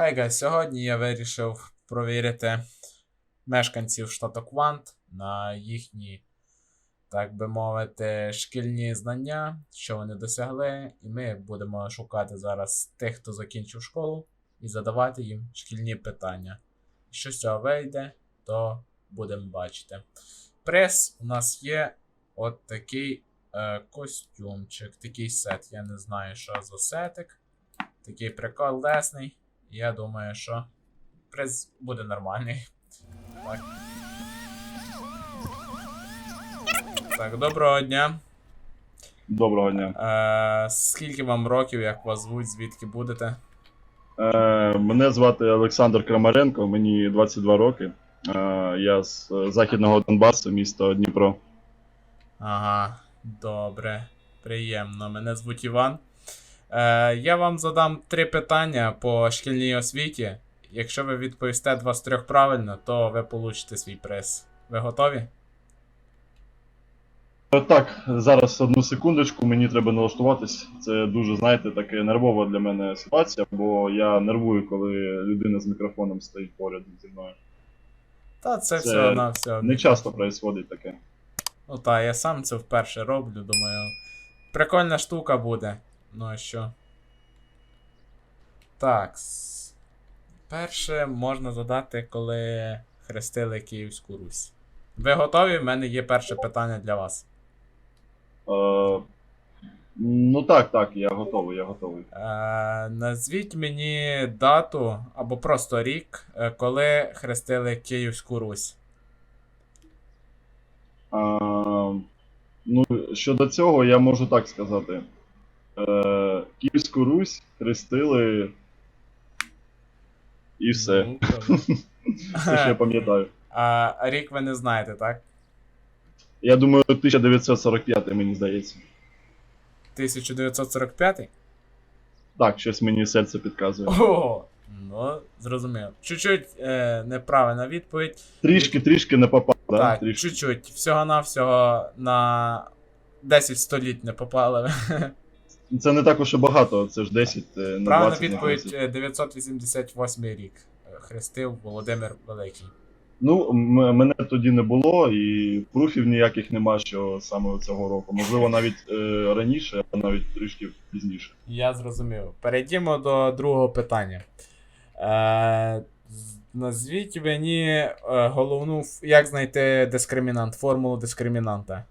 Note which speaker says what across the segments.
Speaker 1: Хай сьогодні я вирішив провірити мешканців штату Квант на їхні, так би мовити, шкільні знання, що вони досягли, і ми будемо шукати зараз тих, хто закінчив школу, і задавати їм шкільні питання. Що з цього вийде, то будемо бачити. Прес у нас є от такий е, костюмчик, такий сет. Я не знаю, що за сетик. Такий приколесний. Я думаю, що приз буде нормальний. Так. Так, доброго дня.
Speaker 2: Доброго дня.
Speaker 1: Е, скільки вам років, як вас звуть, звідки будете?
Speaker 2: Е, мене звати Олександр Крамаренко, мені 22 роки. Е, я з е, західного Донбасу, місто Дніпро.
Speaker 1: Ага, добре, приємно. Мене звуть Іван. Е, я вам задам три питання по шкільній освіті. Якщо ви відповісте два з трьох правильно, то ви получите свій приз. Ви готові?
Speaker 2: Е, Так, зараз одну секундочку, мені треба налаштуватись. Це дуже, знаєте, таке нервова для мене ситуація, бо я нервую, коли людина з мікрофоном стоїть поряд зі мною.
Speaker 1: Та це,
Speaker 2: Це
Speaker 1: все на все.
Speaker 2: Не часто відбувається таке.
Speaker 1: Ну та, я сам це вперше роблю, думаю. Прикольна штука буде. Ну а що? Так. Перше можна задати, коли хрестили Київську Русь. Ви готові? В мене є перше питання для вас.
Speaker 2: Е, ну так, так, я готовий, я готовий.
Speaker 1: Е, назвіть мені дату або просто рік, е, коли хрестили Київську Русь.
Speaker 2: А, ну, щодо цього, я можу так сказати. Е, Київську Русь хрестили. І все.
Speaker 1: Ну.
Speaker 2: Це що я пам'ятаю.
Speaker 1: А рік ви не знаєте, так?
Speaker 2: Я думаю, 1945, мені здається.
Speaker 1: 1945?
Speaker 2: Так, щось мені серце підказує.
Speaker 1: О, ну, зрозумів. Чуть-чуть е, неправильна відповідь.
Speaker 2: Трішки, трішки не попав, да?
Speaker 1: так,
Speaker 2: Трішки.
Speaker 1: чуть-чуть. Всього-навсього на 10 століть не попали.
Speaker 2: Це не так уж і багато, це ж 10 е, на
Speaker 1: Правильна
Speaker 2: 20. не
Speaker 1: відповідь
Speaker 2: 30.
Speaker 1: е, 988 рік. Е, Хрестив Володимир Великий.
Speaker 2: Ну, мене тоді не було, і пруфів ніяких нема, що саме цього року. Можливо, навіть е, раніше, а навіть трішки пізніше.
Speaker 1: Я зрозумів. Перейдімо до другого питання. Е, назвіть мені головну, як знайти дискримінант, формулу дискримінанта.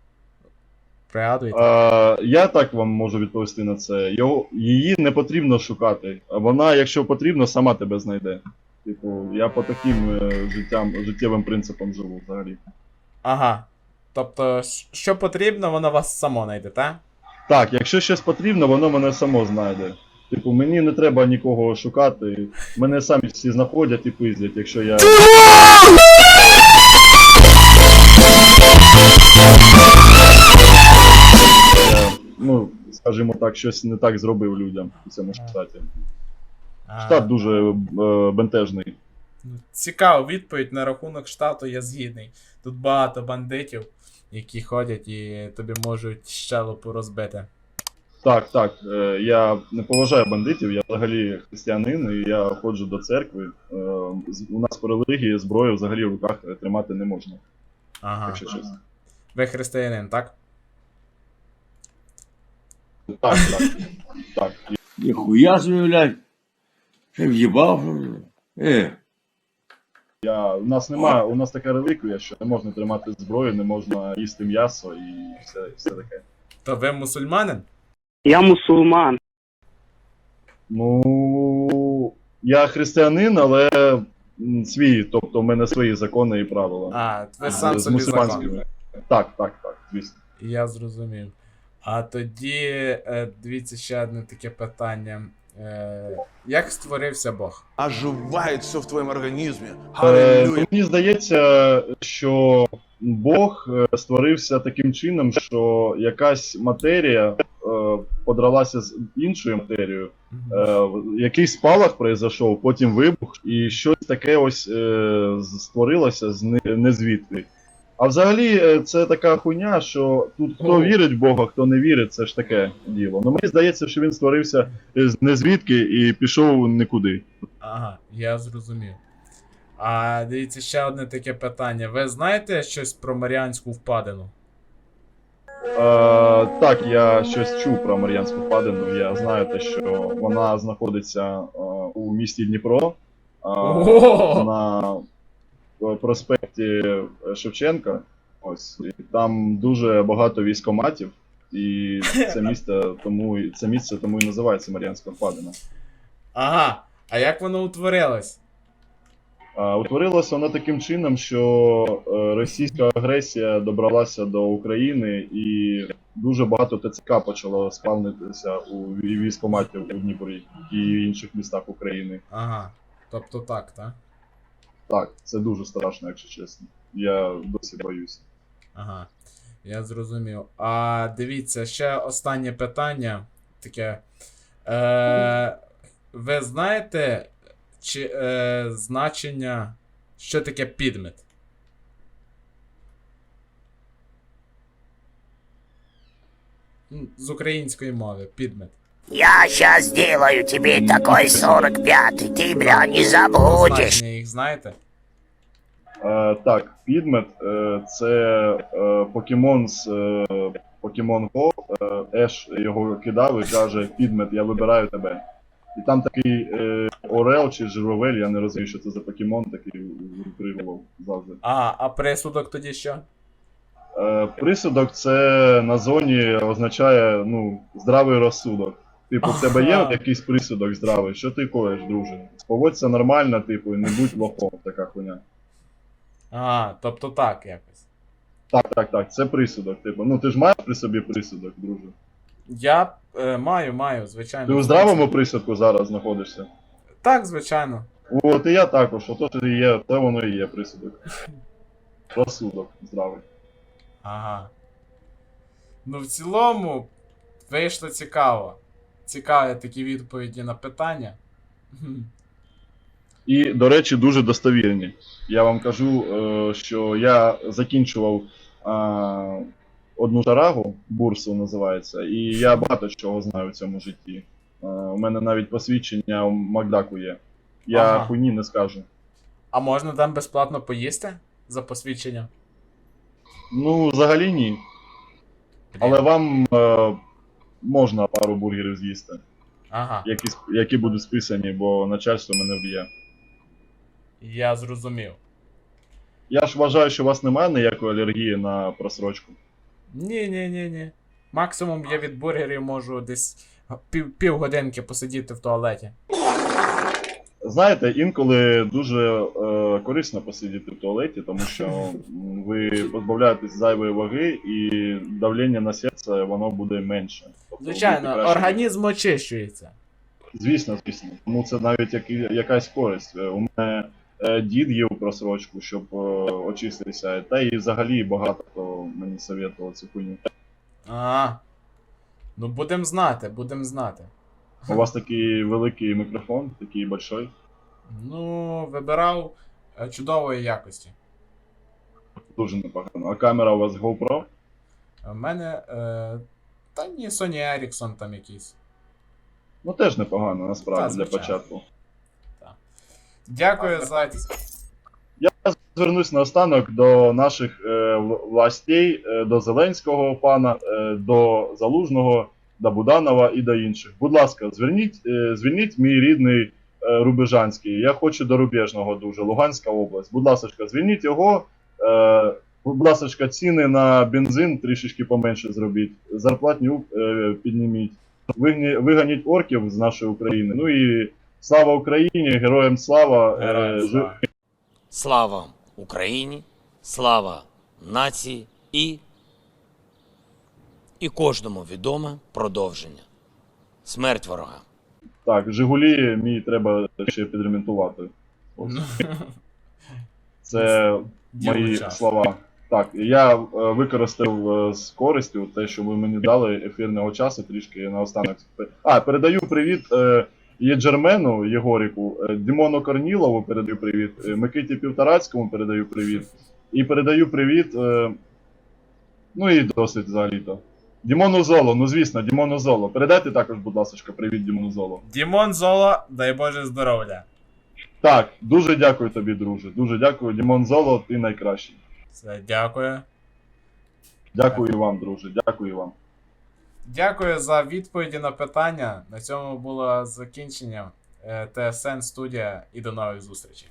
Speaker 1: Пригадуєте?
Speaker 2: Е, я так вам можу відповісти на це. Його, її не потрібно шукати. А Вона, якщо потрібно, сама тебе знайде. Типу, я по таким е, життям, життєвим принципам живу взагалі.
Speaker 1: Ага. Тобто, щ- що потрібно, воно вас само знайде, так?
Speaker 2: Так, якщо щось потрібно, воно мене само знайде. Типу, мені не треба нікого шукати. Мене самі всі знаходять і пиздять, якщо я. Ну, скажімо так, щось не так зробив людям у цьому штаті. Штат дуже е, бентежний.
Speaker 1: ну, Цікава відповідь на рахунок штату, я згідний. Тут багато бандитів, які ходять і тобі можуть щелепу розбити.
Speaker 2: Так, так. е, Я не поважаю бандитів, я взагалі християнин, і я ходжу до церкви. Е, з- У нас по релігії зброю взагалі в руках тримати не можна,
Speaker 1: Ага.
Speaker 2: якщо чесно.
Speaker 1: Ви християнин, так?
Speaker 2: Так, так. Так.
Speaker 3: Нихуя себе, блядь. Ты въебал, что ли? Э,
Speaker 2: Я, у нас немає, у нас така реліквія, що не можна тримати зброю, не можна їсти м'ясо і все, все таке.
Speaker 1: То ви мусульманин?
Speaker 4: Я мусульман.
Speaker 2: Ну. Я християнин, але м, свій, тобто в мене свої закони і правила.
Speaker 1: А, ви
Speaker 2: Е,
Speaker 1: сам
Speaker 2: з
Speaker 1: собі закон.
Speaker 2: мусульманськими. Так, так, так, звісно.
Speaker 1: Я зрозумів. А тоді, е, дивіться, ще одне таке питання. Е, як створився Бог?
Speaker 5: оживает все в твоем организме.
Speaker 2: Е, мені здається, що Бог е, створився таким чином, що якась матерія е, подралася з іншою матерією. Е, якийсь спалах произойшов, потім вибух, і щось таке ось е, створилося з не, не звідти. А взагалі, е, це така хуйня, що тут хто вірить в Бога, хто не вірить, це ж таке діло. Ну мені здається, що він створився з незвідки і пішов нікуди.
Speaker 1: Ага, я зрозумів. А дивіться, ще одне таке питання. Ви знаєте щось про Маріанську впадину?
Speaker 2: Е, так, я щось чув про Мар'янську впадину. Я знаю те, що вона знаходиться е, у місті Дніпро е, на е, проспекті Шевченка. Ось і там дуже багато військоматів, і це місце тому це місце тому і називається Мар'янська впадина.
Speaker 1: Ага. А як воно утворилось?
Speaker 2: А, Утворилося воно таким чином, що е, російська агресія добралася до України і дуже багато ТЦК почало спавнитися у вій- військкоматів у Дніпрі і інших містах України.
Speaker 1: Ага. Тобто так, так?
Speaker 2: Так, це дуже страшно, якщо чесно. Я досі боюся.
Speaker 1: Ага. Я зрозумів. А дивіться, ще останнє питання. Таке. Е, ви знаєте, чи е, значення. Що таке підмет? З української мови, підмет.
Speaker 6: Я сейчас сделаю тебе такой 45-й, ты, бля, не забудешь.
Speaker 1: Значення їх знаєте?
Speaker 2: Е, так, підмет е, це е, покемон з е, Pokemon Go. Е, Еш його кидав і каже: Підмет, я вибираю тебе. І там такий е, Орел чи Жировель, я не розумію, що це за покемон, такий випригував завжди.
Speaker 1: А, а присудок тоді що?
Speaker 2: Е, присудок це на зоні означає ну, здравий розсудок. Типу, в тебе є от якийсь присудок здравий, що ти коїш, друже? Поводься нормально, типу, і не будь лохом, така хуйня.
Speaker 1: А, тобто так якось.
Speaker 2: Так, так, так, це присудок. Типу, ну ти ж маєш при собі присудок, друже.
Speaker 1: Я е, маю, маю, звичайно.
Speaker 2: Ти у здравому присудку зараз знаходишся.
Speaker 1: Так, звичайно.
Speaker 2: От і я також, ото ж і є, це воно і є присудок. Розсудок здравий.
Speaker 1: Ага. Ну, в цілому, вийшло цікаво. Цікаві такі відповіді на питання.
Speaker 2: І, до речі, дуже достовірні. Я вам кажу, е, що я закінчував е, одну шарагу, бурсу називається, і я багато чого знаю в цьому житті. Е, У мене навіть посвідчення у Макдаку є. Я
Speaker 1: Ага.
Speaker 2: хуйні не скажу.
Speaker 1: А можна там безплатно поїсти за посвідчення?
Speaker 2: Ну, взагалі ні. Але вам е, можна пару бургерів з'їсти,
Speaker 1: Ага,
Speaker 2: які, сп- які будуть списані, бо начальство мене вб'є.
Speaker 1: я зрозумів.
Speaker 2: Я ж вважаю, що у вас немає ніякої алергії на просрочку.
Speaker 1: Ні, ні, ні, ні. Максимум я від бургерів можу десь пів, півгодинки посидіти в туалеті.
Speaker 2: Знаєте, інколи дуже е, корисно посидіти в туалеті, тому що м, ви позбавляєтесь зайвої ваги і давлення на серце воно буде менше. Тобто
Speaker 1: Звичайно, організм очищується.
Speaker 2: Звісно, звісно. Тому це навіть як, якась користь. Е, У мене е, дід їв просрочку, щоб е, очиститися, та і взагалі багато хто мені советував цю хуйню.
Speaker 1: А. Ну, будемо знати, будемо знати.
Speaker 2: У вас такий великий мікрофон, такий большой.
Speaker 1: Ну, вибирав чудової якості.
Speaker 2: Дуже непогано. А камера у вас GoPro?
Speaker 1: У мене. Е, та ні, Sony Ericsson там якийсь.
Speaker 2: Ну теж непогано, насправді,
Speaker 1: Та,
Speaker 2: для початку.
Speaker 1: Дякую за.
Speaker 2: Я звернусь наостанок до наших е, властей, е, до Зеленського пана, е, до Залужного, до Буданова і до інших. Будь ласка, зверніть, е, звільніть мій рідний е, Рубежанський. Я хочу до Рубежного дуже, Луганська область. Будь ласка, звільніть його. Е, будь ласка, ціни на бензин трішечки поменше зробіть, зарплатню е, підніміть, виганіть орків з нашої України. Ну і слава Україні, героям слава! е,
Speaker 1: слава.
Speaker 7: Слава Україні, слава нації і, і кожному відоме продовження. Смерть ворога.
Speaker 2: Так, Жигулі мій треба ще підремонтувати. Це мої слова. Так, я е, використав е, з користю те, що ви мені дали ефірного часу трішки наостанок. А, передаю привіт е, Єджермену Єгоріку, е, Дімону Корнілову передаю привіт, е, Микиті Півтарацькому передаю привіт. І передаю привіт. Е, ну і досить взагалі-то. Дімону Золо, ну звісно, Дімону Золо. Передайте також, будь ласка, привіт Дімону Золо.
Speaker 1: Дімон Золо, дай Боже здоров'я.
Speaker 2: Так, дуже дякую тобі, друже. Дуже дякую. Дімон Золо, ти найкращий.
Speaker 1: Все, дякую.
Speaker 2: Дякую вам, друже. Дякую вам.
Speaker 1: Дякую за відповіді на питання. На цьому було закінчення. Е, ТСН студія і до нових зустрічей.